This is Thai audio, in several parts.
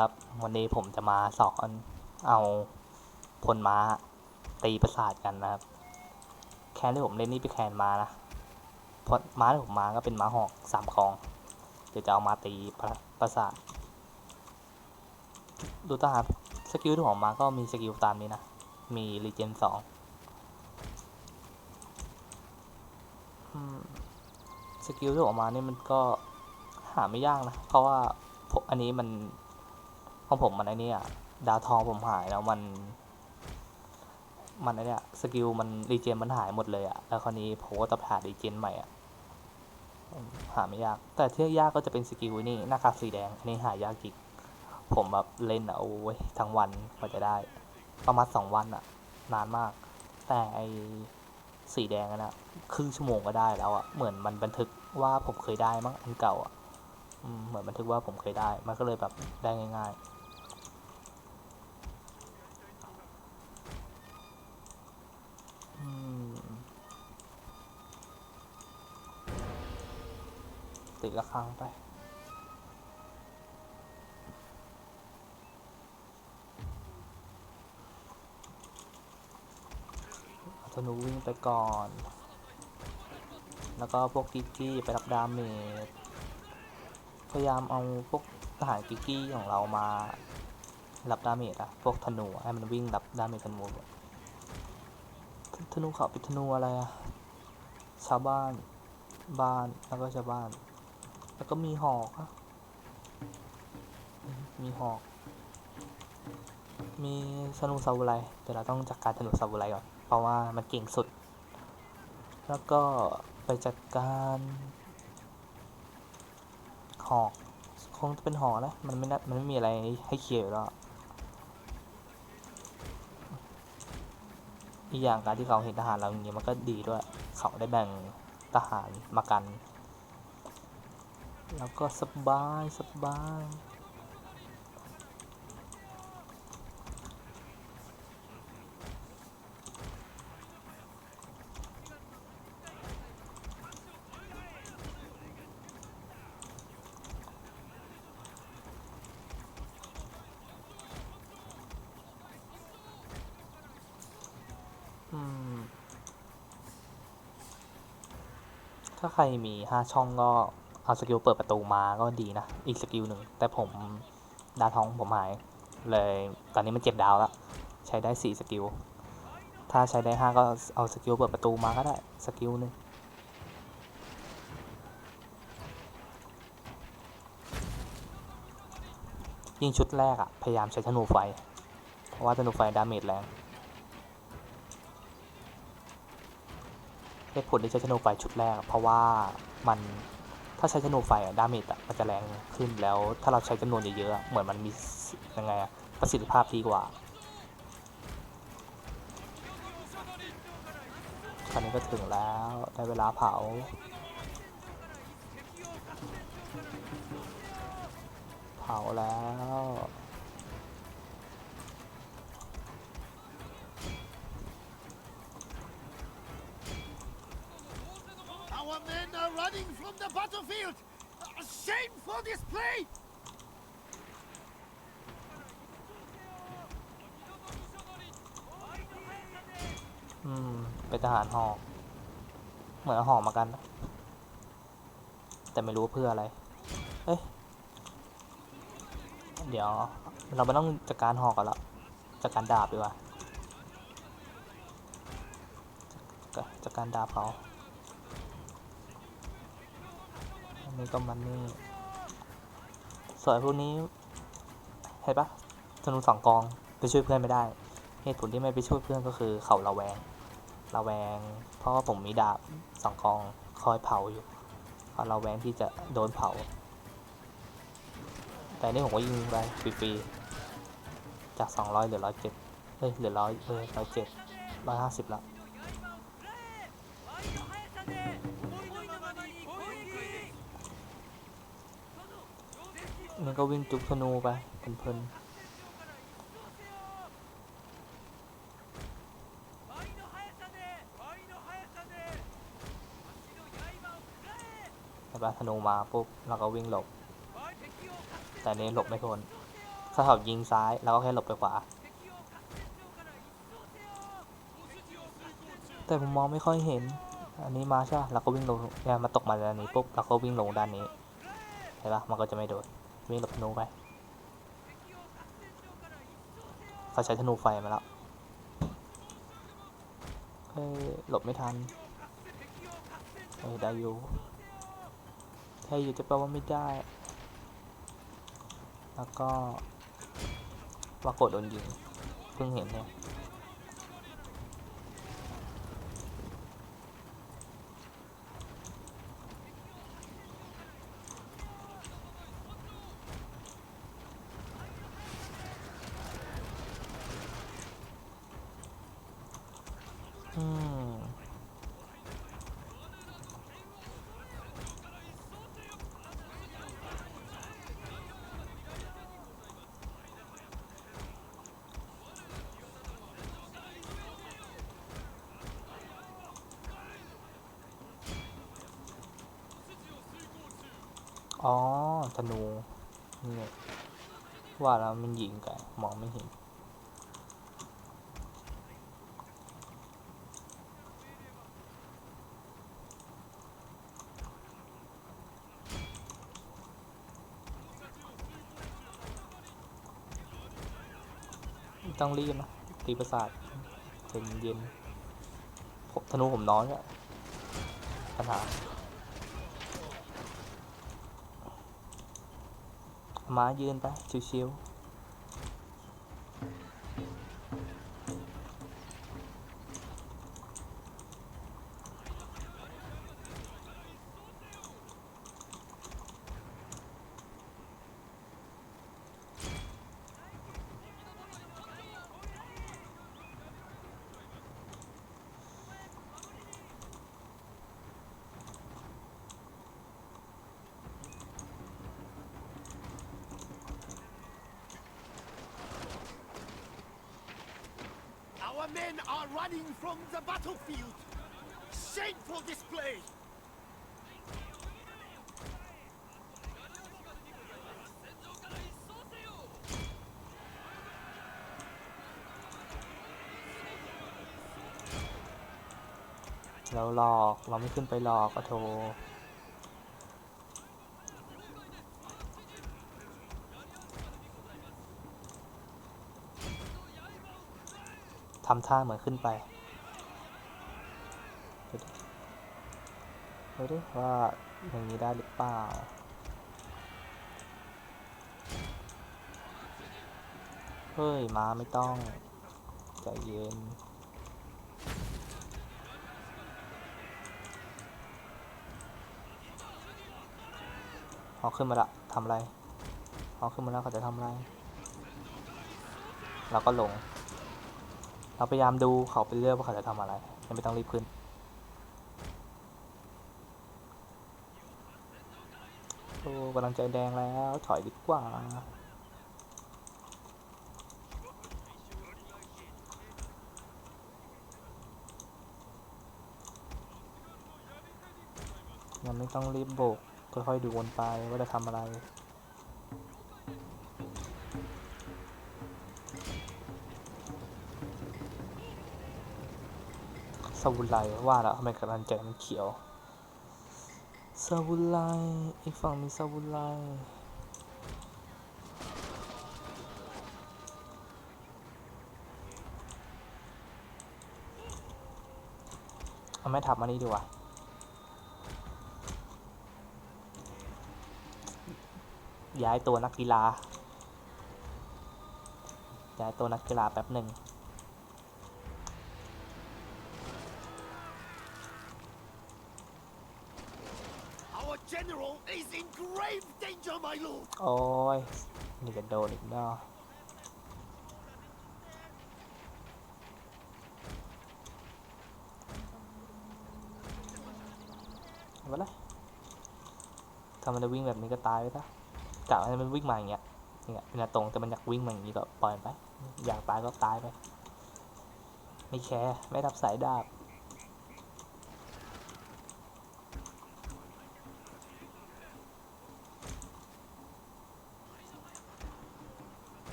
ครับ วันนี้ผมจะมาสอนเอาพลม้าตีประสาทกันนะครับ แคนที่ผมเล่นนี่เป็นแคนม้านะพราะม้าที่ผมมาก็เป็นม้าหอกสามคอง เดี๋ยวจะเอามาตีประประสาท ดูตาครับสกิลที่ผมมาก็มีสกิลตามนี้นะ มีรีเจนสองสกิลที่ผมมาเนี่ยมันก็หาไม่ยากนะ เพราะว่าอันนี้มัน ของผมมันไอ้นี่อะดาวทองผมหายแล้วมัน มันไอ้เนี่ยสกิลมันรีเจนมันหายหมดเลยอะแล้วคราวนี้ผมก็ต้องหารีเจนใหม่อะหาไม่ยาก แต่ที่ยากก็จะเป็นสกิลนี่หน้ากากสีแดงอันนี้หายากจริงผมแบบเล่นอะโอ้ยทั้งวันกว่าจะได้ ประมาณสองวันอะนานมาก แต่ไอสีแดงอะนะครึ่งชั่วโมงก็ได้แล้วอะเหมือนมันบันทึกว่าผมเคยได้มั้งอันเก่าอะเหมือนบันทึกว่าผมเคยได้ มันก็เลยแบบได้ง่าย ๆ ติดละครั้งไป ธนูวิ่งไปก่อน แล้วก็พวกกิกกี้ไปรับดาเมจ พยายามเอาพวกทหารกิกกี้ของเรามารับดาเมจอะพวกธนูให้มันวิ่งรับดาเมจธนูธธนูเขาเป็นธนูอะไรอะชาวบ้าน บ้าน แล้วก็ชาวบ้าน แล้วก็มีหอกมีหอก มีธนูซาบูไรแต่เราต้องจัดการธนูซาบูไรก่อน เพราะว่ามันเก่งสุด แล้วก็ไปจัดการ หอก คงจะเป็นหอกนะ มันไม่น่ามันไม่มีอะไรให้เคลียร์อยู่แล้วอีกอย่างการที่เขาเห็นทหารเราอย่างนี้มันก็ดีด้วย เขาได้แบ่งทหารมากัน แล้วก็สบายสบายถ้าใครมีห้าช่องก็ เอาสกิลเปิดประตูมาก็ดีนะ อีกสกิลหนึ่ง แต่ผมดาวทองผมหาย เลยตอนนี้มันเจ็ดดาวแล้ว ใช้ได้สี่สกิล ถ้าใช้ได้ห้าก็เอาสกิลเปิดประตูมาก็ได้สกิลหนึ่งยิ่งชุดแรกอะพยายามใช้ธนูไฟ เพราะว่าธนูไฟดาเมจแรงเหตุผลที่ใช้ธนูไฟชุดแรก เพราะว่ามัน ถ้าใช้ธนูไฟอะดาเมจอะมันจะแรงขึ้นแล้วถ้าเราใช้จำนวนเยอะๆเหมือนมันมียังไงอะประสิทธิภาพดีกว่าคราวนี้ก็ถึงแล้วได้เวลาเผาเผาแล้ว Our men are running from the battlefield! A shameful display! อืมเป็นทหารหอกเหมือนหอกมากัน แต่ไม่รู้เพื่ออะไร เอ้ย เดี๋ยว เราไม่ต้องจัดการหอกกันละจัดการดาบดีกว่าจัดจัดการดาบเขาอั นนี้ก็มันนี่ส่วนพวกนี้เห็นปะธนูสองกองไปช่วยเพื่อนไม่ได้ เหตุผลที่ไม่ไปช่วยเพื่อนก็คือเขาระแวงระแวง เพราะว่าผมมีดาบสองกองคอยเผาอยู่เขาระแวงที่จะโดนเผา แต่นี่ผมก็ยิงไปฟรีๆจาก 200เหลือ107เฮ้ยเหลือร้อยเออ107 150ละ นี่ก็วิ่งจุกธนูไปเพลินๆเห็นปะธนูมาปุ๊บเราก็วิ่งหลบ แต่นี้หลบไม่พ้นถ้าเขายิงซ้ายเราก็แค่หลบไปขวา แต่ผมมองไม่ค่อยเห็น อันนี้มาใช่ปะเราก็วิ่งลงเนี่ยมาตกมาด้านนี้ปุ๊บเราก็วิ่งลงด้านนี้เห็นปะมันก็จะไม่โดน วิ่งหลบธนูไปเขาใช้ธนูไฟมาแล้วเฮ้ยหลบไม่ทันเฮ้ยได้อยู่ได้อยู่จะแปลว่าไม่ได้ แล้วก็ว่ากดโดนยิง เพิ่งเห็นเนี่ย อ๋อ ธนู นี่ ว่าแล้วมันยิงกันมองไม่เห็น ต้องรีบนะ ตีประสาทเย็นเย็นธนูผมน้อยอะปัญหา ม้ายืนไปชิ Our men are running from the battlefield. Shameful display. เราหลอก เราไม่ขึ้นไปหลอกก็โท ทำท่าเหมือนขึ้นไปดูดิดูว่าอย่างนี้ได้หรือเปล่าเฮ้ย มาไม่ต้องใจเย็นเขาขึ้นมาละทำอะไรเขาขึ้นมาแล้วเขาจะทำอะไร เราก็ลง เราพยายามดูเขาไปเรื่อยว่าเขาจะทำอะไรยังไม่ต้องรีบขึ้น โอ้กำลังใจแดงแล้ว ถอยดีกว่า ยังไม่ต้องรีบโบกค่อยๆดูวนไปว่าจะทำอะไร ซาบุไรว่าแล้วทำไมกำลังใจมันเขียวซาบุไรอีกฝั่งมีซาบุไรเอาแม่ทับมานี่ดีกว่าย้ายตัวนักกีฬาย้ายตัวนักกีฬาแป๊บหนึ่ง โอ้ย นี่จะโดนอีกเนาะเอาไปเลยถ้ามันจะวิ่งแบบนี้ก็ตายไปซะกะให้มันวิ่งมาอย่างเงี้ยเนี่ยเป็นตรงแต่มันอยากวิ่งมาอย่างนี้ก็ปล่อยไป อยากตายก็ตายไป ไม่แคร์ไม่รับสายดาบ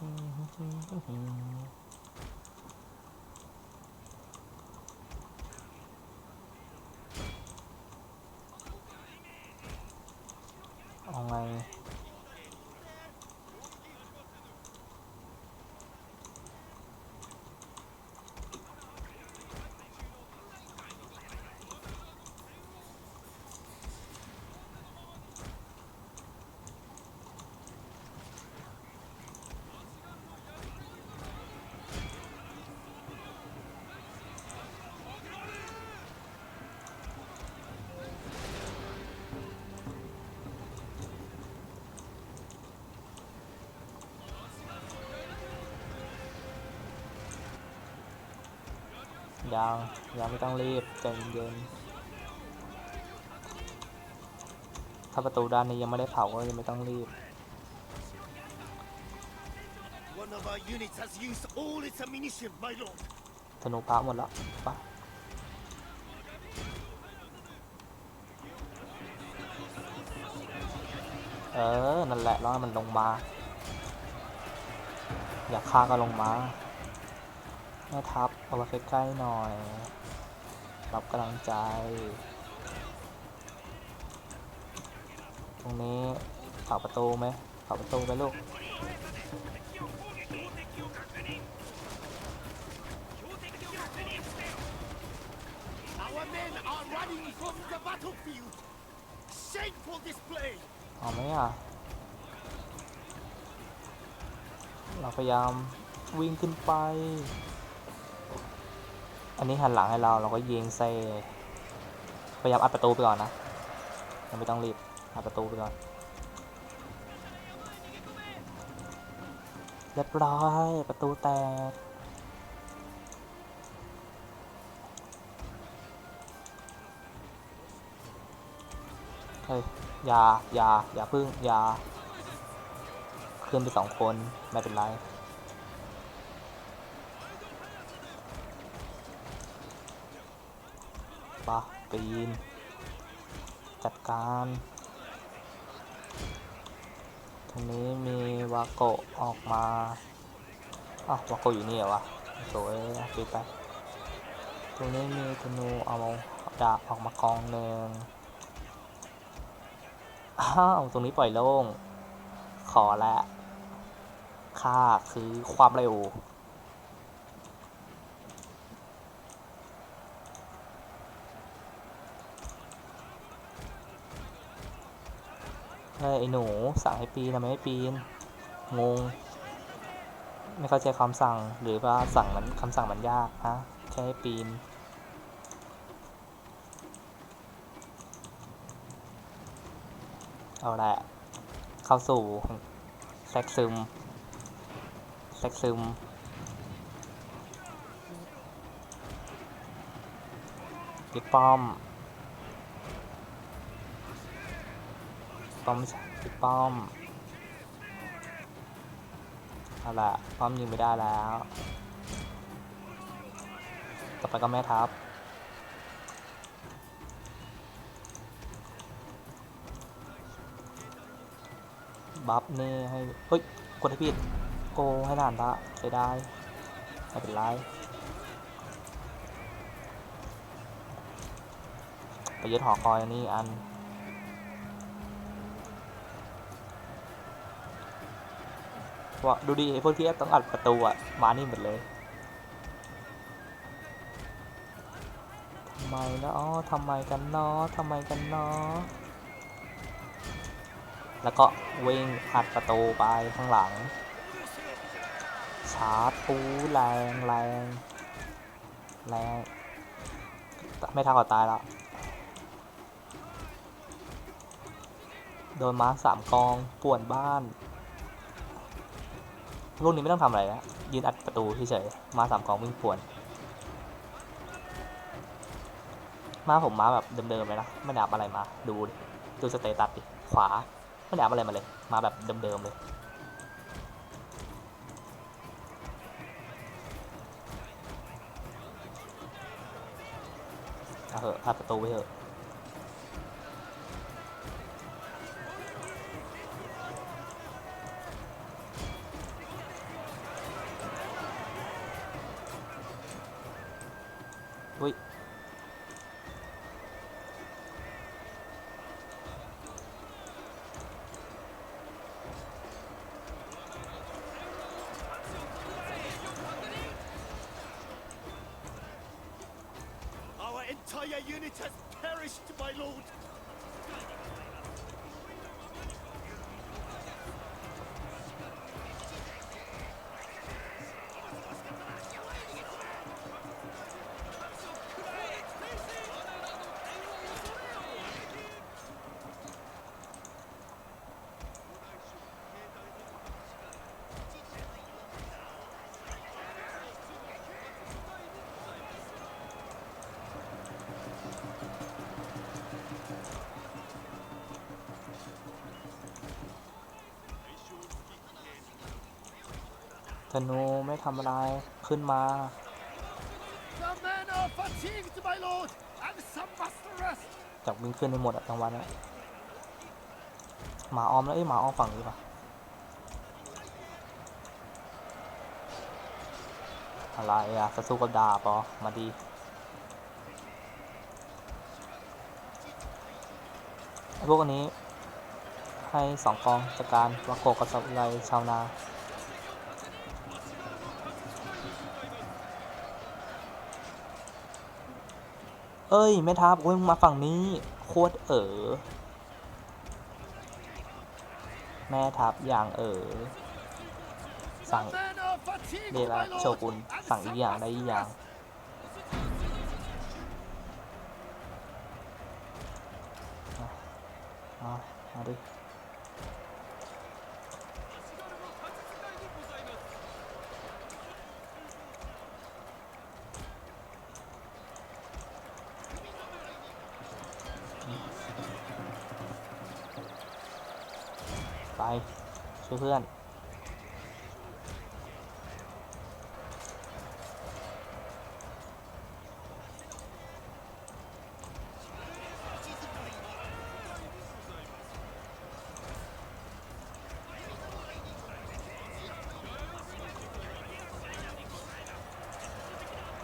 อื้อหือ เอาไงยังยังไม่ต้องรีบใจเย็นๆถ้าประตูด้านนี้ยังไม่ได้เผาก็ยังไม่ต้องรีบ One of our units has used all its ammunition, my lord. ธนูพระหมดแล้วปะเออ นั่นแหละร้อยมันลงมา อยากฆ่าก็ลงมาแม่ทัพ เอาไว้ใกล้ๆหน่อย รับกำลังใจ ตรงนี้เผาประตูไหมเผาประตูไปลูกเอาไหมอะ เราพยายามวิ่งขึ้นไป อันนี้หันหลังให้เราเราก็ยิงใส่พยายามอัดประตูไปก่อนนะยังไม่ต้องรีบอัดประตูไปก่อนเรียบร้อยประตูแตกเฮ้ยอย่าอย่าอย่าพึ่งอย่าขึ้นไปสองคนไม่เป็นไร ปะปีน จัดการตรงนี้มีวาโกะออกมาอ้าววาโกะอยู่นี่เหรอวะโถ่เอ้ยปิดไปตรงนี้มีธนูเอาดาบออกมากองหนึ่งอ้าวตรงนี้ปล่อยโล่ง ขอละค่าคือความเร็ว้ไอ้หนูสั่งให้ปีนทำไมไม่ปีน งง ไม่เข้าใจคำสั่งหรือว่าสั่งมันคำสั่งมันยากฮะแค่ให้ปีนเอาละเข้าสู่แซกซึมแซกซึมปิดป้อม ป้อมปิดป้อมเอาละป้อมยิงไม่ได้แล้ว ต่อไปก็แม่ทัพบัฟเน่ให้ เฮ้ย กดให้ผิด โกงให้ทหานพระใช้ได้ไม่เป็นไรไปยึดหอคอยอันนี้อัน ว่าดูดิไอ้พวกที่ต้องอัดประตูอะมานี่หมดเลยทำไมนะอ๋อทำไมกันเนาะทำไมกันเนาะแล้วก็วิ่งอัดประตูไปข้างหลังชาร์จปูแรงแรงแรงไม่ทักก็ตายแล้วโดนมาสามกองป่วนบ้าน ลูกนี้ไม่ต้องทำอะไรนะยืนอัดประตูเฉยๆมาสามกองวิ่งป่วน มาผมมาแบบเดิมๆเลยนะไม่ได้อัพอะไรมาดูดูสเตตัสดิขวาไม่ได้อัพอะไรมาเลย มาแบบเดิมๆเลยเอาเถอะอัดประตูไปเถอะ entire unit has perished, my lord. นูไม่ทำอะไรขึ้นมา The men are fatigued, my lord, and some must rest. จับวิ่งขึ้นไปหมดอะกลางวันอะหมาออมแล้วเอ้ยหมาออมฝั่งนี้ปะอะไรอะจะสู้กับดาบเหรอมาดีไอ้พวกอันนี้ให้สองกองจัดการวาโกะกับสับไลชาวนา เอ้ยแม่ทัพโอ้ยมึงมาฝั่งนี้ โคตรเออแม่ทัพอย่างเออสั่งเดละ my โชกุนสั่งอีกอย่างได้อีกอย่าง rest. มามาดิ ช่วยเพื่อน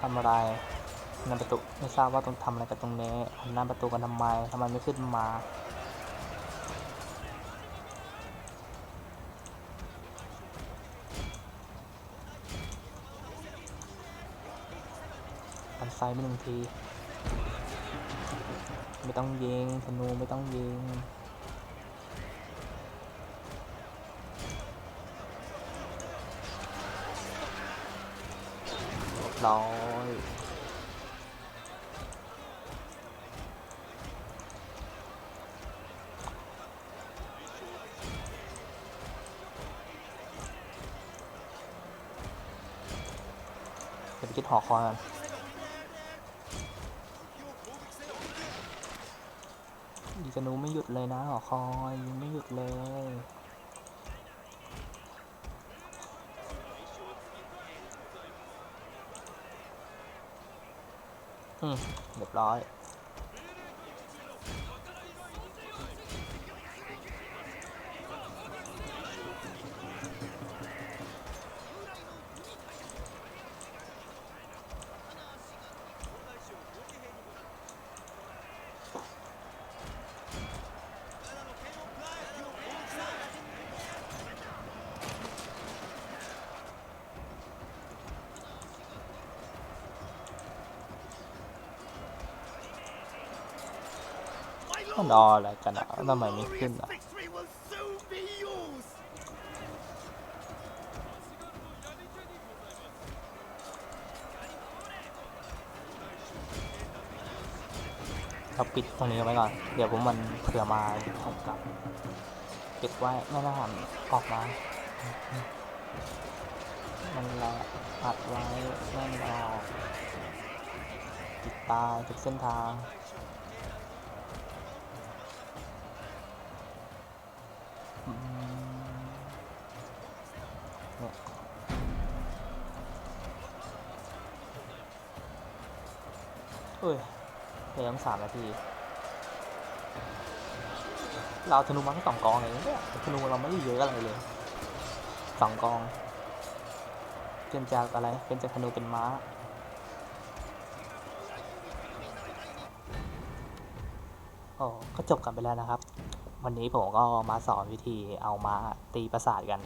ทำอะไรหน้าประตูไม่ทราบว่าต้องทำอะไรกันตรงนี้หันหน้าประตูกันทำไมทำไมไม่ขึ้นมา ปันไซด์ไปหนึ่งที ไม่ต้องยิงธนูไม่ต้องยิงเรียบร้อยเดี๋ยวไปคิดหอคอยกัน ยิงธนูไม่หยุดเลยนะหอคอยยิงไม่หยุดเลยอืมเรียบร้อย มันรออะไรกันอะทำไมไม่ขึ้นอะเราปิดตรงนี้ไว้ก่อน เดี๋ยวผมมันเผื่อมาเอากลับปิดไว้ไม่ต้องหันออกมา มันแหละอัดไว้ไม่ให้มันออกปิดตาทุกเส้นทาง เอ้ยเหลือตั้งสามนาที เราธนูมาแค่สองกองเองเนี่ยธนูเราไม่ได้เยอะอะไรเลยสองกองเป็นจากอะไร เป็นจากธนูเป็นม้า โอ้ก็จบกันไปแล้วนะครับ วันนี้ผมก็มาสอนวิธีเอาม้าตีประสาทกัน